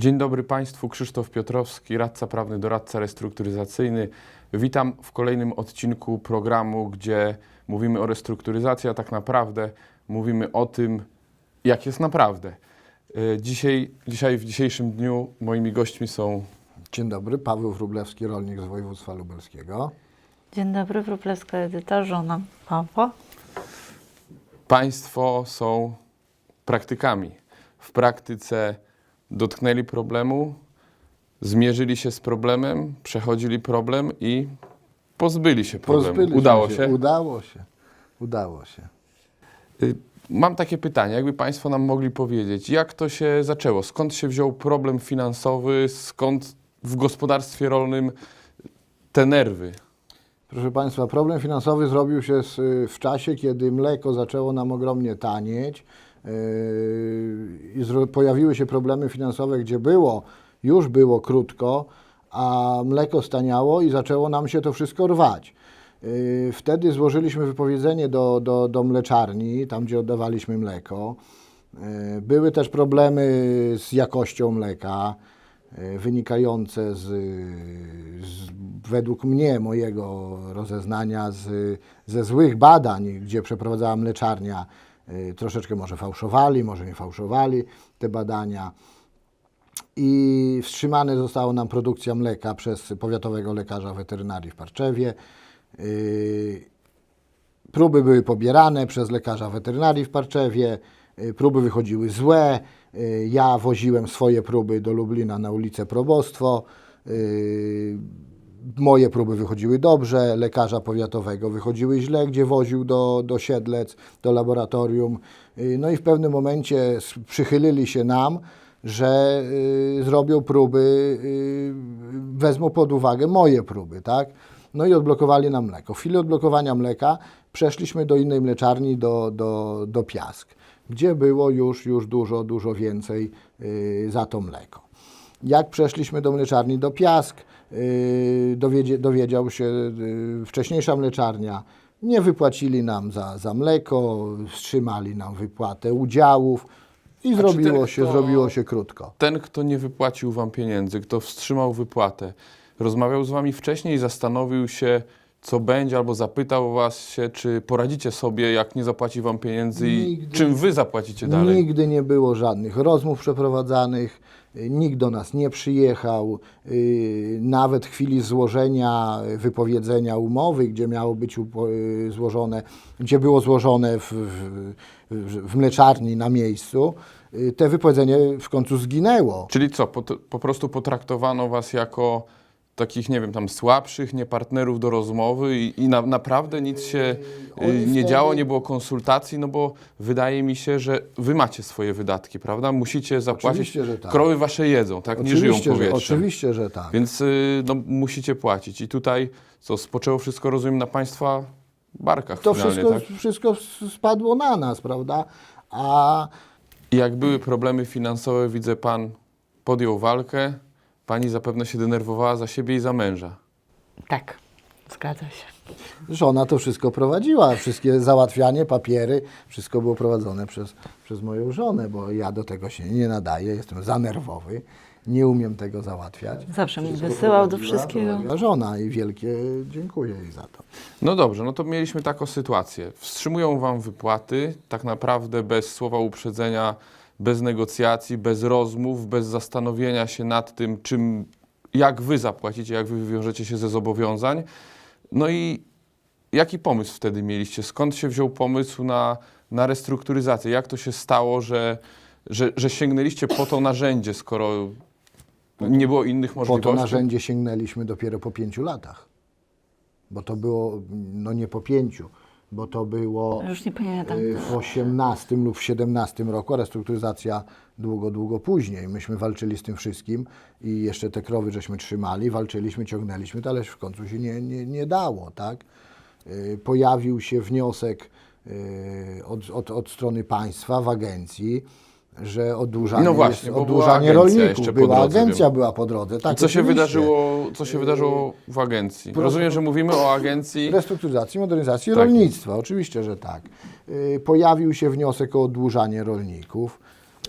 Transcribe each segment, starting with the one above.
Dzień dobry Państwu, Krzysztof Piotrowski, radca prawny, doradca restrukturyzacyjny. Witam w kolejnym odcinku programu, gdzie mówimy o restrukturyzacji, a tak naprawdę mówimy o tym, jak jest naprawdę. Y, Dzisiaj, dzisiaj w dzisiejszym dniu moimi gośćmi są Dzień dobry, Paweł Wróblewski, rolnik z województwa lubelskiego. Dzień dobry, Wróblewska Edyta, żona Pawła. Państwo są praktykami. W praktyce dotknęli problemu, zmierzyli się z problemem, przechodzili problem i pozbyli się problemu. Pozbyliśmy Udało się? Udało się. Udało się. Y, Mam takie pytanie, jakby Państwo nam mogli powiedzieć, jak to się zaczęło? Skąd się wziął problem finansowy? Skąd w gospodarstwie rolnym te nerwy? Proszę Państwa, problem finansowy zrobił się w czasie, kiedy mleko zaczęło nam ogromnie tanieć yy, i pojawiły się problemy finansowe, gdzie było, już było krótko, a mleko staniało i zaczęło nam się to wszystko rwać. Yy, Wtedy złożyliśmy wypowiedzenie do, do, do mleczarni, tam gdzie oddawaliśmy mleko. Yy, Były też problemy z jakością mleka, yy, wynikające z, z według mnie, mojego rozeznania, z, ze złych badań, gdzie przeprowadzała mleczarnia. Troszeczkę może fałszowali, może nie fałszowali te badania i wstrzymane została nam produkcja mleka przez powiatowego lekarza weterynarii w Parczewie. Yy, Próby były pobierane przez lekarza weterynarii w Parczewie, yy, próby wychodziły złe. Yy, Ja woziłem swoje próby do Lublina na ulicę Probostwo. Moje próby wychodziły dobrze, lekarza powiatowego wychodziły źle, gdzie woził do, do Siedlec, do laboratorium. No i w pewnym momencie przychylili się nam, że y, zrobią próby, y, wezmą pod uwagę moje próby, tak? No i odblokowali nam mleko. W chwili odblokowania mleka przeszliśmy do innej mleczarni, do, do, do Piask, gdzie było już, już dużo, dużo więcej y, za to mleko. Jak przeszliśmy do mleczarni do Piask, yy, dowiedzie, dowiedział się yy, wcześniejsza mleczarnia, nie wypłacili nam za, za mleko, wstrzymali nam wypłatę udziałów i czy ten, zrobiło się, kto- zrobiło się krótko. Ten, kto nie wypłacił Wam pieniędzy, kto wstrzymał wypłatę, rozmawiał z Wami wcześniej, zastanowił się, co będzie, albo zapytał Was się, czy poradzicie sobie, jak nie zapłaci Wam pieniędzy i Nigdy. czym Wy zapłacicie dalej? Nigdy nie było żadnych rozmów przeprowadzanych, nikt do nas nie przyjechał. y, Nawet w chwili złożenia wypowiedzenia umowy, gdzie miało być y, złożone, gdzie było złożone w, w, w, w mleczarni na miejscu, y, te wypowiedzenie w końcu zginęło. Czyli co, po, po prostu potraktowano Was jako takich, nie wiem, tam słabszych, nie partnerów do rozmowy i, i na, naprawdę nic się y, nie działo, nie było konsultacji, no bo wydaje mi się, że Wy macie swoje wydatki, prawda? Musicie zapłacić. Oczywiście, że tak. Krowy Wasze jedzą, tak? Nie żyją Oczywiście, że, powietrzem. oczywiście, że tak. Więc y, no, musicie płacić. I tutaj co, spoczęło wszystko, rozumiem, na Państwa barkach To finalnie, wszystko, tak? wszystko spadło na nas, prawda? A I jak były problemy finansowe, widzę, Pan podjął walkę. Pani zapewne się denerwowała za siebie i za męża. Tak, zgadza się. Żona to wszystko prowadziła, wszystkie załatwianie, papiery, wszystko było prowadzone przez, przez moją żonę, bo ja do tego się nie nadaję, jestem za nerwowy, nie umiem tego załatwiać. Zawsze mnie Wszystko wysyłał do prowadziła, wszystkiego. prowadziła Żona i wielkie dziękuję jej za to. No dobrze, no to mieliśmy taką sytuację. Wstrzymują wam wypłaty, tak naprawdę bez słowa uprzedzenia, bez negocjacji, bez rozmów, bez zastanowienia się nad tym, czym, jak wy zapłacicie, jak wy wywiążecie się ze zobowiązań. No i jaki pomysł wtedy mieliście? Skąd się wziął pomysł na, na restrukturyzację? Jak to się stało, że, że, że sięgnęliście po to narzędzie, skoro nie było innych Po możliwości? to narzędzie sięgnęliśmy dopiero po pięciu latach, bo to było, no nie po pięciu, bo to było Już nie pamiętam. y, w 18 lub w 17 roku, a restrukturyzacja długo, długo później. Myśmy walczyli z tym wszystkim i jeszcze te krowy żeśmy trzymali, walczyliśmy, ciągnęliśmy, to ale w końcu się nie, nie, nie dało, tak? Y, Pojawił się wniosek y, od, od, od strony państwa w agencji, że oddłużanie, No właśnie, jest oddłużanie rolników. Była agencja, wiem. była po drodze. Tak, co, się wydarzyło, co się wydarzyło w agencji? Rozumiem, że mówimy o agencji. Restrukturyzacji, modernizacji Tak. rolnictwa, oczywiście, że tak. Y, Pojawił się wniosek o oddłużanie rolników.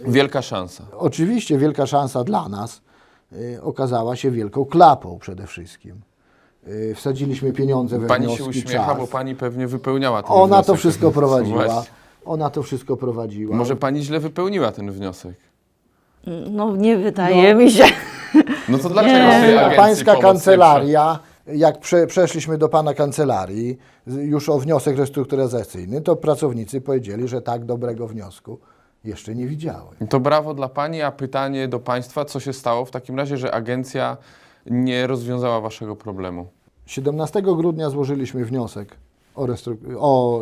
Wielka szansa. Oczywiście wielka szansa dla nas y, okazała się wielką klapą przede wszystkim. Wsadziliśmy pieniądze we Pani się wnioski, uśmiecha, czas. bo pani pewnie wypełniała ten Ona wniosek. to wszystko prowadziła. Właśnie. Ona to wszystko prowadziła. Może pani źle wypełniła ten wniosek. No nie wydaje mi się. No to dlaczego tej agencji pańska kancelaria, jak prze, przeszliśmy do pana kancelarii z- już o wniosek restrukturyzacyjny, to pracownicy powiedzieli, że tak dobrego wniosku jeszcze nie widziały. To brawo dla pani, a pytanie do państwa, co się stało w takim razie, że agencja nie rozwiązała waszego problemu? 17 grudnia złożyliśmy wniosek o, o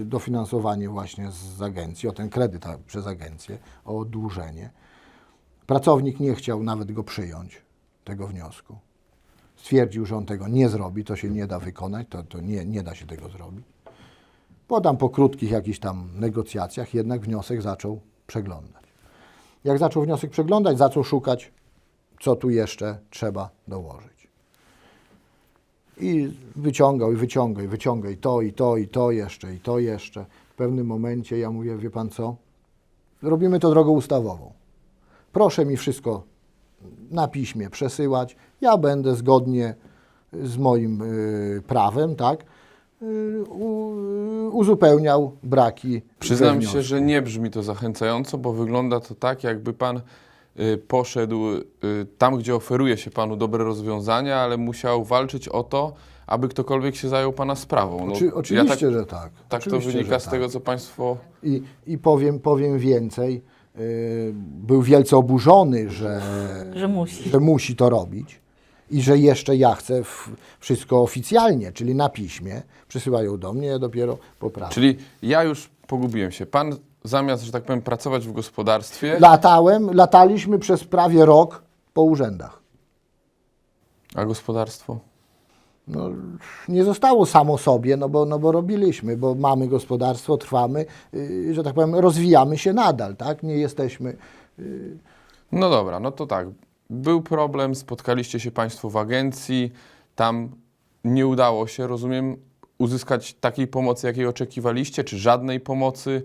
y, dofinansowanie właśnie z agencji, o ten kredyt przez agencję, o oddłużenie. Pracownik nie chciał nawet go przyjąć, tego wniosku. Stwierdził, że on tego nie zrobi, to się nie da wykonać, to, to nie, nie da się tego zrobić. Potem po krótkich jakichś tam negocjacjach jednak wniosek zaczął przeglądać. Jak zaczął wniosek przeglądać, zaczął szukać, co tu jeszcze trzeba dołożyć. I wyciągał, i wyciągał, i wyciągał, i to, i to, i to jeszcze, i to jeszcze. W pewnym momencie ja mówię, wie pan co? Robimy to drogą ustawową. Proszę mi wszystko na piśmie przesyłać. Ja będę zgodnie z moim y, prawem, tak? y, u, uzupełniał braki. Przyznam się, że nie brzmi to zachęcająco, bo wygląda to tak, jakby pan poszedł y, tam, gdzie oferuje się panu dobre rozwiązania, ale musiał walczyć o to, aby ktokolwiek się zajął pana sprawą. No, Oczy, ja oczywiście, tak, że tak. tak to Oczywiście, wynika że z tak. tego, co państwo. I, i powiem, powiem więcej. y, był wielce oburzony, że, Że musi. że musi to robić i że jeszcze ja chcę wszystko oficjalnie, czyli na piśmie. Przysyłają do mnie, ja dopiero poprawię. Czyli ja już pogubiłem się. Pan zamiast, że tak powiem, pracować w gospodarstwie, Latałem, lataliśmy przez prawie rok po urzędach. a gospodarstwo? No, nie zostało samo sobie, no bo, no bo robiliśmy, bo mamy gospodarstwo, trwamy, y, że tak powiem, rozwijamy się nadal, tak? Nie jesteśmy... No dobra, no to tak. Był problem, spotkaliście się Państwo w agencji, tam nie udało się, rozumiem, uzyskać takiej pomocy, jakiej oczekiwaliście, czy żadnej pomocy.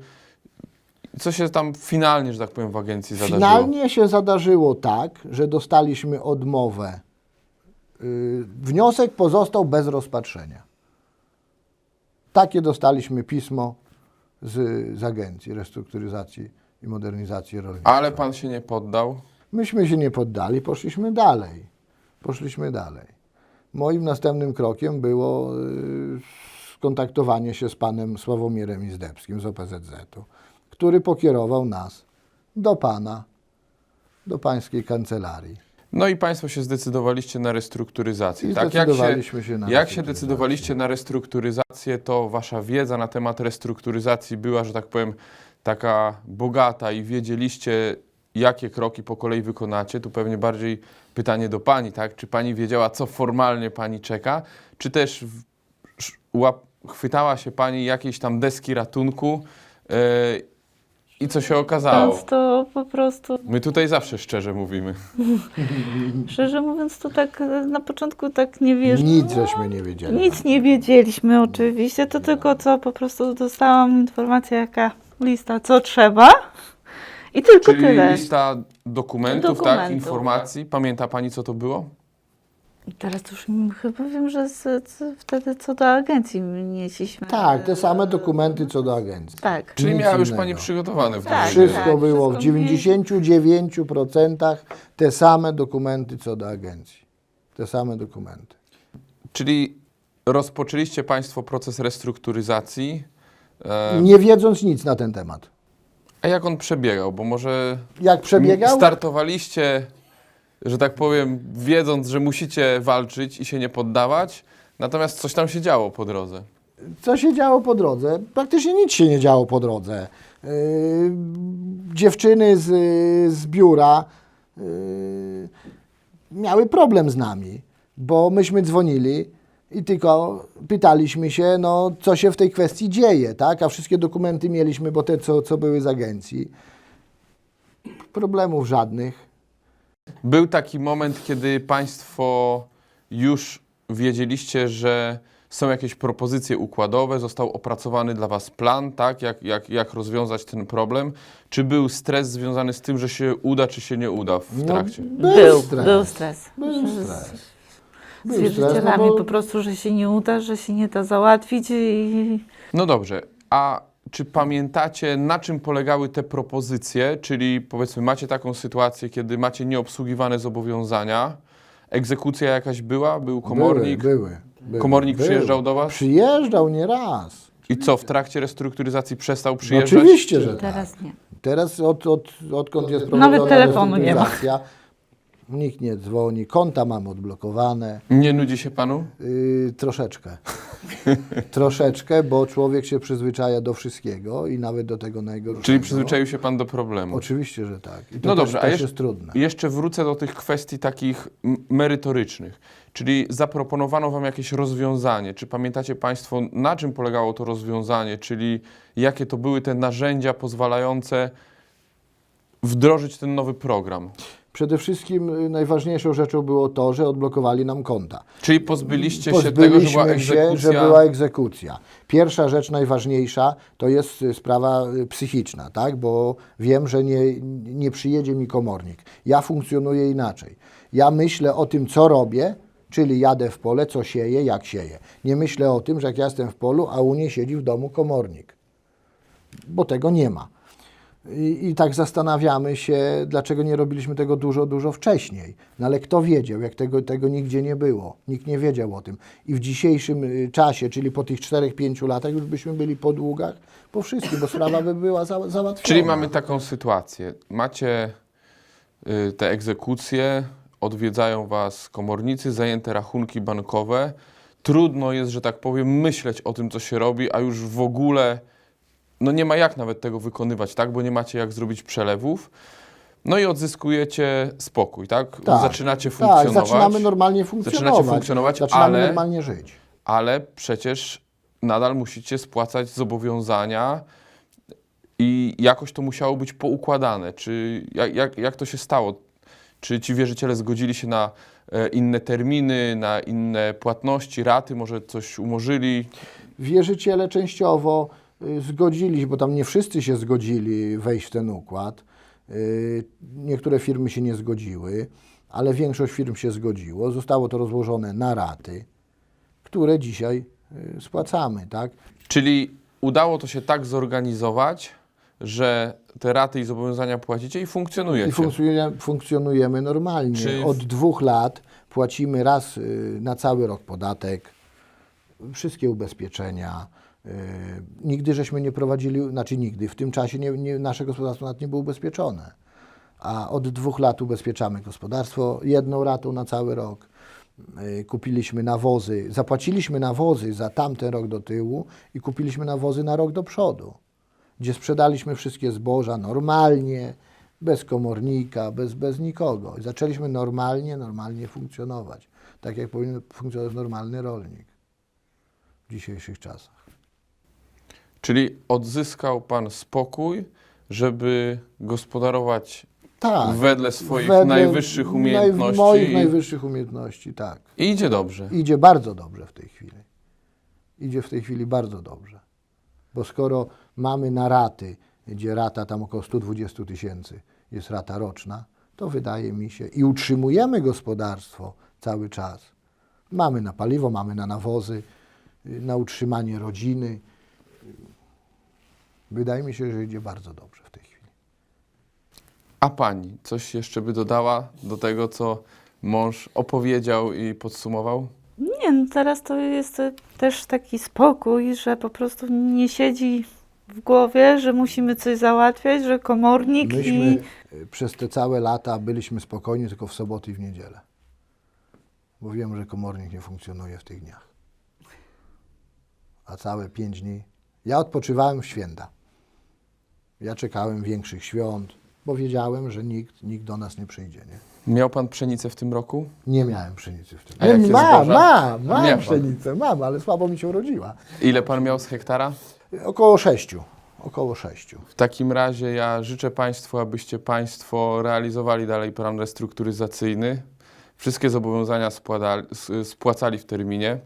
Co się tam finalnie, że tak powiem, w agencji zadarzyło? Finalnie się zadarzyło tak, że dostaliśmy odmowę. Y, Wniosek pozostał bez rozpatrzenia. Takie dostaliśmy pismo z, z Agencji Restrukturyzacji i Modernizacji Rolnictwa. Ale Pan się nie poddał. Myśmy się nie poddali, poszliśmy dalej. Poszliśmy dalej. Moim następnym krokiem było y, skontaktowanie się z panem Sławomirem Izdebskim z OPZZ-u, który pokierował nas do pana, do pańskiej kancelarii. No i Państwo się zdecydowaliście na restrukturyzację. I tak? Jak się, się na jak się decydowaliście na restrukturyzację, to Wasza wiedza na temat restrukturyzacji była, że tak powiem, taka bogata i wiedzieliście, jakie kroki po kolei wykonacie. Tu pewnie bardziej pytanie do Pani, tak? Czy Pani wiedziała, co formalnie Pani czeka, czy też chwytała się Pani jakiejś tam deski ratunku yy, i co się okazało? Więc to po prostu, My tutaj zawsze szczerze mówimy. szczerze mówiąc, to tak e, na początku tak nie wierzyłam. Nic żeśmy nie wiedzieli. Nic nie wiedzieliśmy oczywiście, to tylko co po prostu dostałam informację, jaka lista, co trzeba. I tylko Czyli tyle. lista dokumentów, tak, Dokumentów. informacji. Pamięta Pani, co to było? I teraz już chyba wiem, że z, z, wtedy co do agencji nieśliśmy. Tak, te same dokumenty co do agencji. Tak. Czyli Nic miała już innego. Pani przygotowane w Tak, Wszystko mierze. było w wszystko mieliśmy. 99% te same dokumenty co do agencji. Te same dokumenty. Czyli rozpoczęliście Państwo proces restrukturyzacji. E, Nie wiedząc nic na ten temat. a jak on przebiegał? Bo może Jak przebiegał? startowaliście, że tak powiem, wiedząc, że musicie walczyć i się nie poddawać, natomiast coś tam się działo po drodze. Co się działo po drodze? Praktycznie nic się nie działo po drodze. Yy, dziewczyny z, z biura yy, miały problem z nami, bo myśmy dzwonili i tylko pytaliśmy się, no, co się w tej kwestii dzieje, tak? A wszystkie dokumenty mieliśmy, bo te, co, co były z agencji. Problemów żadnych. Był taki moment, kiedy Państwo już wiedzieliście, że są jakieś propozycje układowe, został opracowany dla Was plan, tak, jak, jak, jak rozwiązać ten problem. Czy był stres związany z tym, że się uda, czy się nie uda w No, trakcie? Był, stres. był stres. Był Z- stres. Z no wierzycielami bo po prostu, że się nie uda, że się nie da załatwić i No dobrze, a czy pamiętacie, na czym polegały te propozycje? Czyli powiedzmy, macie taką sytuację, kiedy macie nieobsługiwane zobowiązania, egzekucja jakaś była, był komornik, Były, były, były, komornik były. przyjeżdżał do Was Przyjeżdżał nie raz. i co, w trakcie restrukturyzacji przestał No przyjeżdżać? oczywiście, że tak. teraz nie. Teraz od, od, odkąd jest Nawet telefonu nie ma. Nikt nie dzwoni, konta mam odblokowane. Nie nudzi się Panu? Yy, troszeczkę. troszeczkę, bo człowiek się przyzwyczaja do wszystkiego i nawet do tego najgorszego. Czyli przyzwyczaił się Pan do problemu? Oczywiście, że tak. I to No też, dobrze, a też jeszcze- jest trudne. Jeszcze wrócę do tych kwestii takich merytorycznych. Czyli zaproponowano Wam jakieś rozwiązanie. Czy pamiętacie Państwo, na czym polegało to rozwiązanie? Czyli jakie to były te narzędzia pozwalające wdrożyć ten nowy program? Przede wszystkim y, najważniejszą rzeczą było to, że odblokowali nam konta. Czyli pozbyliście się tego, że była Pozbyliśmy się, egzekucja? że była egzekucja. Pierwsza rzecz najważniejsza to jest y, sprawa y, psychiczna, tak? bo wiem, że nie, nie przyjedzie mi komornik. Ja funkcjonuję inaczej. Ja myślę o tym, co robię, czyli jadę w pole, co sieję, jak sieję. Nie myślę o tym, że jak ja jestem w polu, a u niej siedzi w domu komornik. Bo tego nie ma. I, I tak zastanawiamy się, dlaczego nie robiliśmy tego dużo, dużo wcześniej. No ale kto wiedział, jak tego, tego nigdzie nie było? Nikt nie wiedział o tym. I w dzisiejszym y, czasie, czyli po tych 4-5 latach, już byśmy byli po długach, po wszystkim, bo sprawa by była za, załatwiona. Czyli mamy taką sytuację. Macie y, te egzekucje, odwiedzają Was komornicy, zajęte rachunki bankowe. Trudno jest, że tak powiem, myśleć o tym, co się robi, a już w ogóle no nie ma jak nawet tego wykonywać, tak? Bo nie macie jak zrobić przelewów. No i odzyskujecie spokój, tak? Tak, Zaczynacie Tak, funkcjonować. zaczynamy normalnie funkcjonować. Zaczynacie funkcjonować, zaczynamy ale- normalnie żyć. ale przecież nadal musicie spłacać zobowiązania i jakoś to musiało być poukładane. Czy jak, jak, jak to się stało? Czy ci wierzyciele zgodzili się na e, inne terminy, na inne płatności, raty, może coś umorzyli? Wierzyciele częściowo zgodzili się, bo tam nie wszyscy się zgodzili wejść w ten układ. Y, Niektóre firmy się nie zgodziły, ale większość firm się zgodziło. Zostało to rozłożone na raty, które dzisiaj y, spłacamy, tak? Czyli udało to się tak zorganizować, że te raty i zobowiązania płacicie i funkcjonujecie. I funkcjonujemy, funkcjonujemy normalnie. Czy- Od dwóch lat płacimy raz y, na cały rok podatek, wszystkie ubezpieczenia. Y, Nigdy żeśmy nie prowadzili, znaczy nigdy, w tym czasie nie, nie, nasze gospodarstwo nawet nie było ubezpieczone. A od dwóch lat ubezpieczamy gospodarstwo jedną ratą na cały rok. Y, Kupiliśmy nawozy, zapłaciliśmy nawozy za tamten rok do tyłu i kupiliśmy nawozy na rok do przodu gdzie sprzedaliśmy wszystkie zboża normalnie, bez komornika, bez, bez nikogo. I zaczęliśmy normalnie, normalnie funkcjonować, tak jak powinien funkcjonować normalny rolnik w dzisiejszych czasach. Czyli odzyskał Pan spokój, żeby gospodarować Tak. wedle swoich wedle najwyższych naj- umiejętności. moich i- najwyższych umiejętności, tak. I idzie dobrze. Idzie bardzo dobrze w tej chwili. Idzie w tej chwili bardzo dobrze. Bo skoro mamy na raty, gdzie rata tam około 120 tysięcy jest rata roczna, to wydaje mi się i utrzymujemy gospodarstwo cały czas. Mamy na paliwo, mamy na nawozy, na utrzymanie rodziny. Wydaje mi się, że idzie bardzo dobrze w tej chwili. A pani coś jeszcze by dodała do tego, co mąż opowiedział i podsumował? Nie, no teraz to jest e, też taki spokój, że po prostu nie siedzi w głowie, że musimy coś załatwiać, że komornik Myśmy i y, przez te całe lata byliśmy spokojni tylko w soboty i w niedzielę. Bo wiem, że komornik nie funkcjonuje w tych dniach. A całe pięć dni. Ja odpoczywałem w święta. Ja czekałem większych świąt, bo wiedziałem, że nikt, nikt do nas nie przyjdzie. Nie, Miał pan pszenicę w tym roku? nie miałem pszenicy w tym. A jakie mam, zboża? mam, mam Miał pan. pszenicę, mam, ale słabo mi się urodziła. Ile pan miał z hektara? Około sześciu. Około sześciu. W takim razie ja życzę Państwu, abyście Państwo realizowali dalej plan restrukturyzacyjny. Wszystkie zobowiązania spłada- s- spłacali w terminie.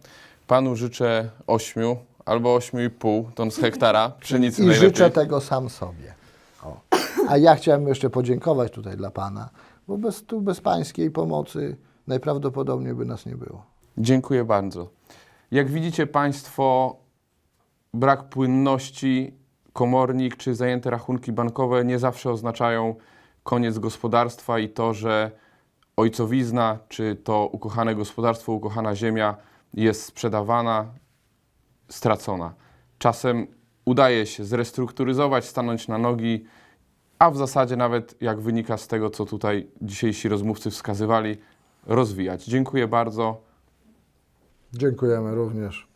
Panu życzę 8 albo 8,5 ton z hektara pszenicy I najlepiej. życzę tego sam sobie. O. A ja chciałem jeszcze podziękować tutaj dla Pana, bo bez, tu bez Pańskiej pomocy najprawdopodobniej by nas nie było. Dziękuję bardzo. Jak widzicie Państwo, brak płynności, komornik czy zajęte rachunki bankowe nie zawsze oznaczają koniec gospodarstwa i to, że ojcowizna czy to ukochane gospodarstwo, ukochana ziemia jest sprzedawana, stracona. Czasem udaje się zrestrukturyzować, stanąć na nogi, a w zasadzie nawet, jak wynika z tego, co tutaj dzisiejsi rozmówcy wskazywali, rozwijać. Dziękuję bardzo. Dziękujemy również.